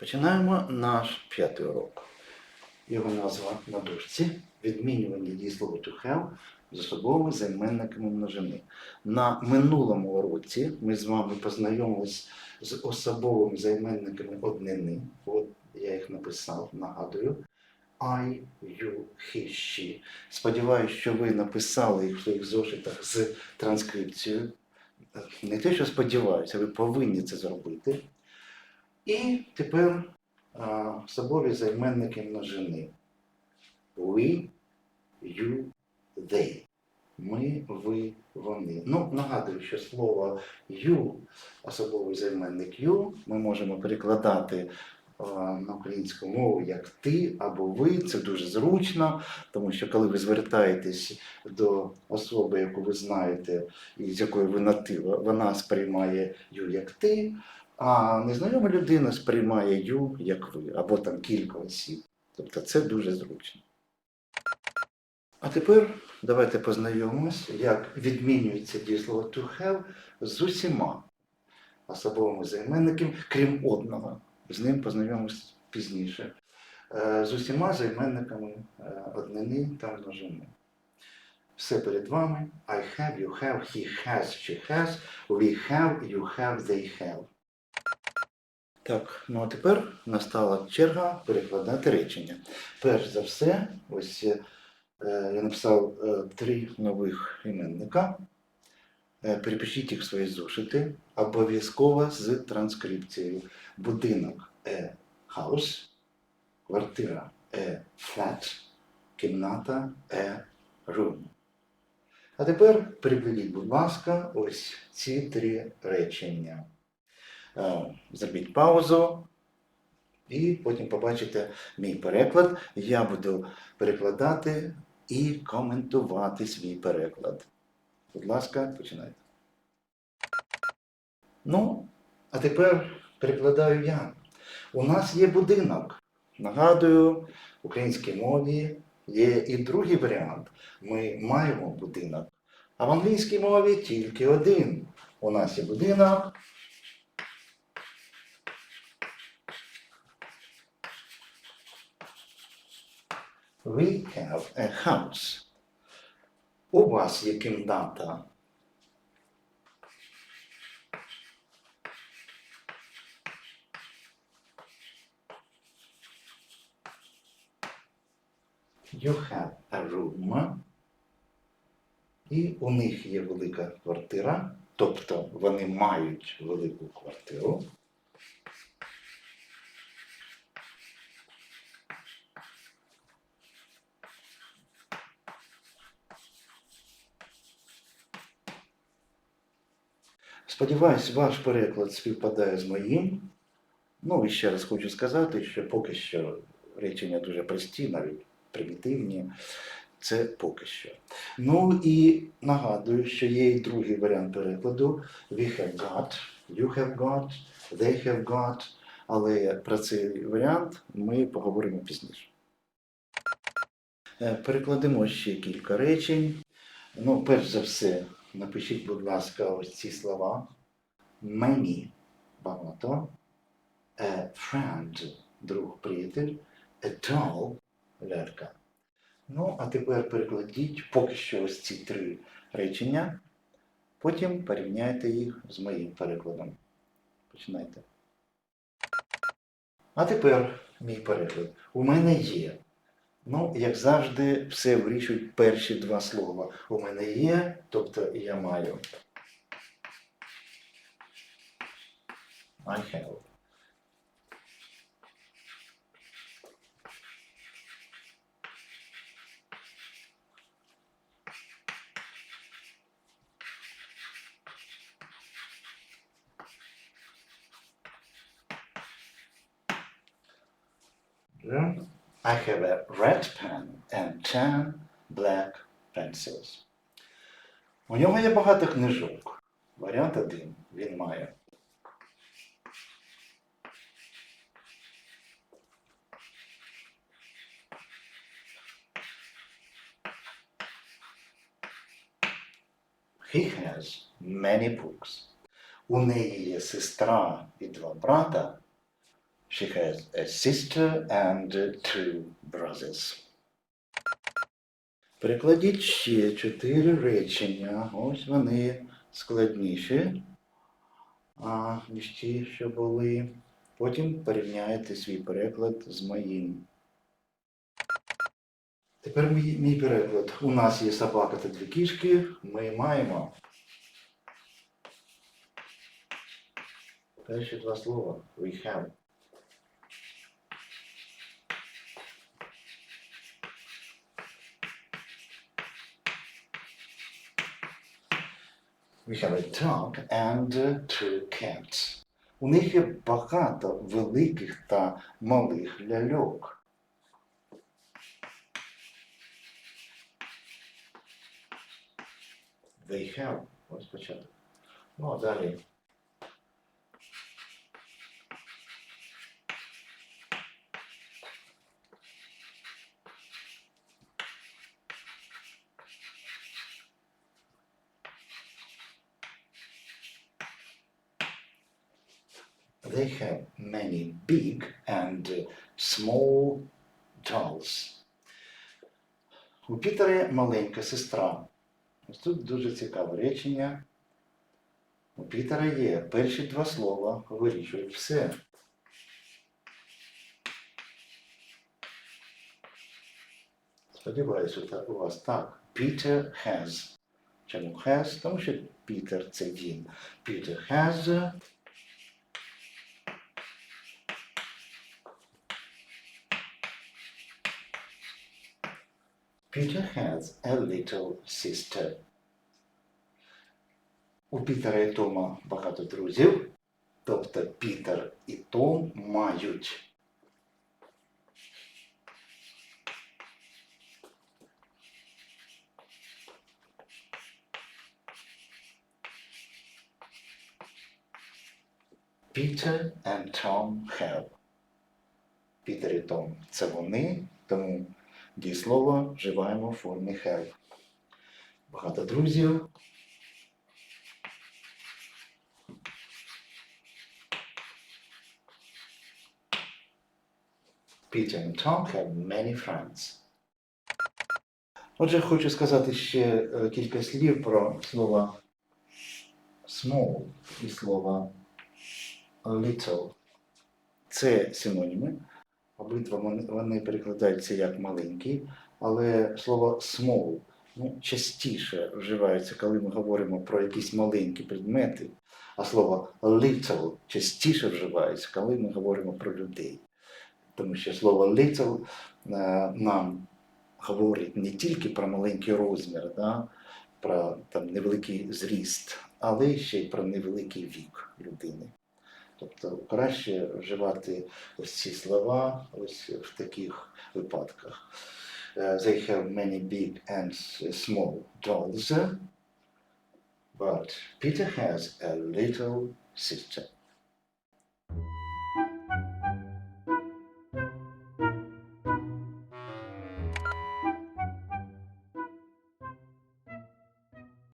Починаємо наш п'ятий урок. Його назва на дошці відмінювання дієслова to have з особовими займенниками множини. На минулому уроці ми з вами познайомились з особовими займенниками однини. От я їх написав, нагадую. I, you, he, she. Сподіваюсь, що ви написали їх в своїх зошитах з транскрипцією. Не те, що сподіваюся, ви повинні це зробити. І тепер а, особові займенники множини. We, you, they. Ми, ви, вони. Ну, нагадую, що слово you, особовий займенник you, ми можемо перекладати на українську мову як ти або ви. Це дуже зручно, тому що коли ви звертаєтесь до особи, яку ви знаєте, і з якою ви на ти, вона сприймає you як ти. А незнайома людина сприймає ю як ви, або там кілька осіб. Тобто це дуже зручно. А тепер давайте познайомимось, як відмінюється дієслово to have з усіма особовими займенниками, крім одного. З ним познайомимось пізніше. Е, З усіма займенниками е, однини та множини. Все перед вами. I have, you have, he has, she has, we have, you have, they have. Так, ну а тепер настала черга перекладати речення. Перш за все, ось е, я написав е, три нових іменника. Е, перепишіть їх свої зошити. Обов'язково з транскрипцією. Будинок е house, квартира е flat, кімната е room. А тепер перекладіть, будь ласка, ось ці три речення. Е, Зробіть паузу і потім побачите мій переклад. Я буду перекладати і коментувати свій переклад. Будь ласка, починайте. Ну, а тепер перекладаю я. У нас є будинок. Нагадую, в українській мові є і другий варіант. Ми маємо будинок. А в англійській мові тільки один. У нас є будинок. We have a house. У вас є кімната. You have a room. І у них є велика квартира, тобто вони мають велику квартиру. Сподіваюсь, ваш переклад співпадає з моїм. Ну і ще раз хочу сказати, що поки що речення дуже прості, навіть примітивні. Це поки що. Ну і нагадую, що є і другий варіант перекладу. We have got, you have got, they have got. Але про цей варіант ми поговоримо пізніше. Е, Перекладемо ще кілька речень. Ну, перш за все, напишіть, будь ласка, ось ці слова. Many – багато. A friend – друг, приятель. A doll – лялька. Ну, а тепер перекладіть поки що ось ці три речення. Потім порівняйте їх з моїм перекладом. Починайте. А тепер мій переклад. У мене є. Ну, як завжди, все вирішують перші два слова. У мене є, тобто я маю. I have. Yeah. I have a red pen and ten black pencils. У нього є багато книжок. Варіант один. Він має. He has many books. У неї є сестра і два брата. She has a sister and two brothers. Перекладіть ще чотири речення. Ось вони складніші, ніж ті, що були. Потім порівняйте свій переклад з моїм. Тепер мій, мій переклад. У нас є собака та дві кішки. Ми маємо. Перші два слова. We have. We have a dog and uh, two cats. У них є багато великих та малих ляльок. They have. Ось початок. Ну, а далі. They have many big and uh, small dolls. У Пітера маленька сестра. Ось тут дуже цікаве речення. У Пітера є перші два слова вирішують все. Сподіваюся, у вас так. Peter has. Чому has? Тому що Пітер це він. Peter has Peter has a little sister. У Пітера і Тома багато друзів, тобто Пітер і Том мають. Peter and Tom have. Пітер і Том це вони, тому дієслово вживаємо в формі have. Багато друзів. Peter and Tom have many friends. Отже, хочу сказати ще е, кілька слів про слово small і слово little. Це синоніми. Обидва вони, перекладаються як маленький, але слово small ну, частіше вживається, коли ми говоримо про якісь маленькі предмети, а слово little частіше вживається, коли ми говоримо про людей. Тому що слово little е, нам говорить не тільки про маленький розмір, да, про там, невеликий зріст, але ще й про невеликий вік людини. Тобто краще вживати ось ці слова ось в таких випадках. Uh, they have many big and small dolls, but Peter has a little sister.